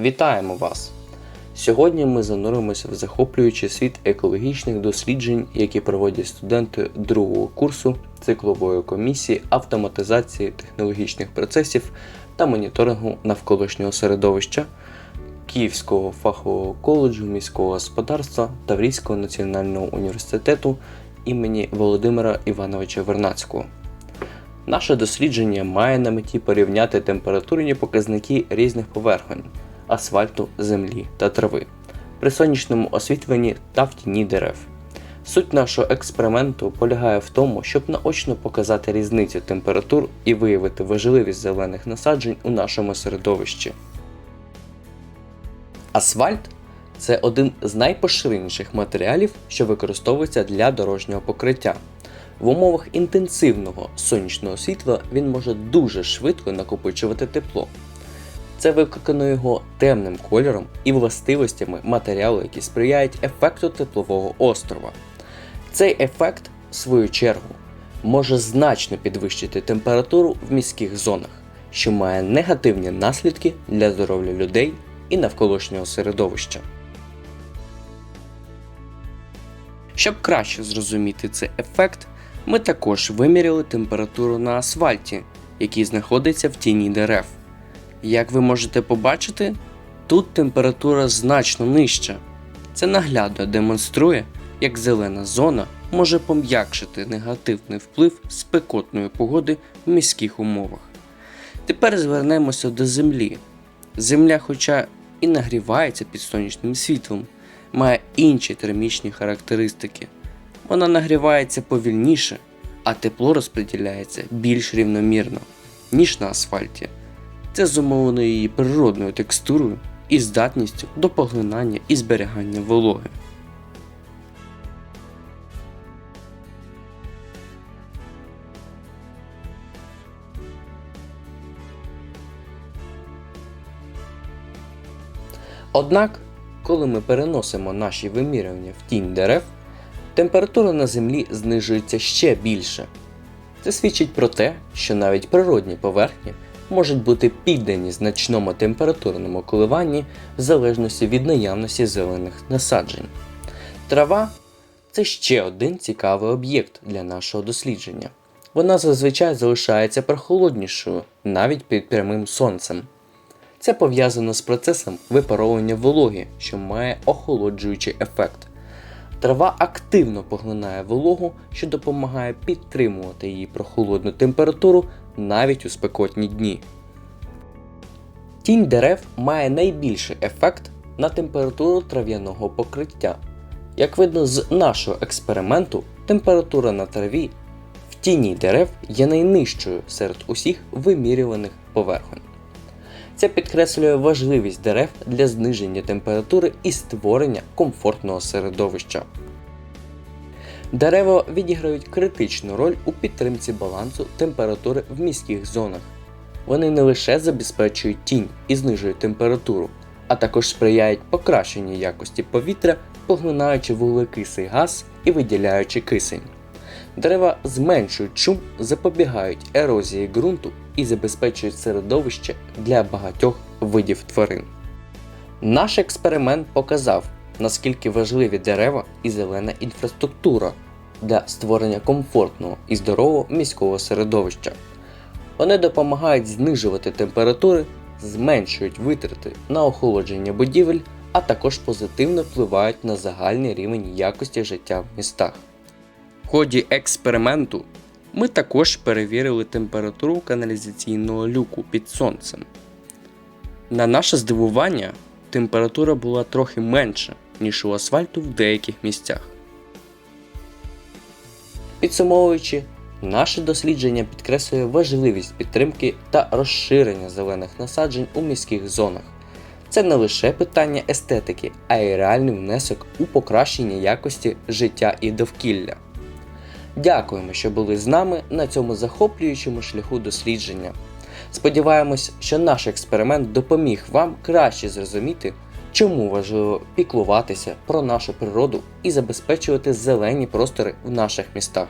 Вітаємо вас! Сьогодні ми зануримося в захоплюючий світ екологічних досліджень, які проводять студенти другого курсу циклової комісії автоматизації технологічних процесів та моніторингу навколишнього середовища Київського фахового коледжу міського господарства Таврійського національного університету імені Володимира Івановича Вернацького. Наше дослідження має на меті порівняти температурні показники різних поверхонь асфальту, землі та трави при сонячному освітленні та в тіні дерев. Суть нашого експерименту полягає в тому, щоб наочно показати різницю температур і виявити важливість зелених насаджень у нашому середовищі. Асфальт це один з найпоширеніших матеріалів, що використовується для дорожнього покриття. В умовах інтенсивного сонячного світла він може дуже швидко накопичувати тепло. Це викликано його темним кольором і властивостями матеріалу, які сприяють ефекту теплового острова. Цей ефект, в свою чергу, може значно підвищити температуру в міських зонах, що має негативні наслідки для здоров'я людей і навколишнього середовища. Щоб краще зрозуміти цей ефект, ми також виміряли температуру на асфальті, який знаходиться в тіні дерев. Як ви можете побачити, тут температура значно нижча. Це наглядно демонструє, як зелена зона може пом'якшити негативний вплив спекотної погоди в міських умовах. Тепер звернемося до землі. Земля, хоча і нагрівається під сонячним світлом, має інші термічні характеристики. Вона нагрівається повільніше, а тепло розподіляється більш рівномірно, ніж на асфальті. Це зумовлено її природною текстурою і здатністю до поглинання і зберігання вологи. Однак, коли ми переносимо наші вимірювання в тінь дерев, температура на землі знижується ще більше. Це свідчить про те, що навіть природні поверхні можуть бути піддані значному температурному коливанні в залежності від наявності зелених насаджень. Трава це ще один цікавий об'єкт для нашого дослідження. Вона зазвичай залишається прохолоднішою навіть під прямим сонцем. Це пов'язано з процесом випаровування вологи, що має охолоджуючий ефект. Трава активно поглинає вологу, що допомагає підтримувати її прохолодну температуру навіть у спекотні дні. Тінь дерев має найбільший ефект на температуру трав'яного покриття. Як видно з нашого експерименту, температура на траві в тіні дерев є найнижчою серед усіх вимірюваних поверхонь. Це підкреслює важливість дерев для зниження температури і створення комфортного середовища. Дерева відіграють критичну роль у підтримці балансу температури в міських зонах. Вони не лише забезпечують тінь і знижують температуру, а також сприяють покращенню якості повітря, поглинаючи вуглекислий газ і виділяючи кисень. Дерева зменшують шум, запобігають ерозії ґрунту і забезпечують середовище для багатьох видів тварин. Наш експеримент показав, наскільки важливі дерева і зелена інфраструктура для створення комфортного і здорового міського середовища. Вони допомагають знижувати температури, зменшують витрати на охолодження будівель, а також позитивно впливають на загальний рівень якості життя в містах. В ході експерименту ми також перевірили температуру каналізаційного люку під сонцем. На наше здивування, температура була трохи менша, ніж у асфальту в деяких місцях. Підсумовуючи, наше дослідження підкреслює важливість підтримки та розширення зелених насаджень у міських зонах. Це не лише питання естетики, а й реальний внесок у покращення якості життя і довкілля. Дякуємо, що були з нами на цьому захоплюючому шляху дослідження. Сподіваємось, що наш експеримент допоміг вам краще зрозуміти, чому важливо піклуватися про нашу природу і забезпечувати зелені простори в наших містах.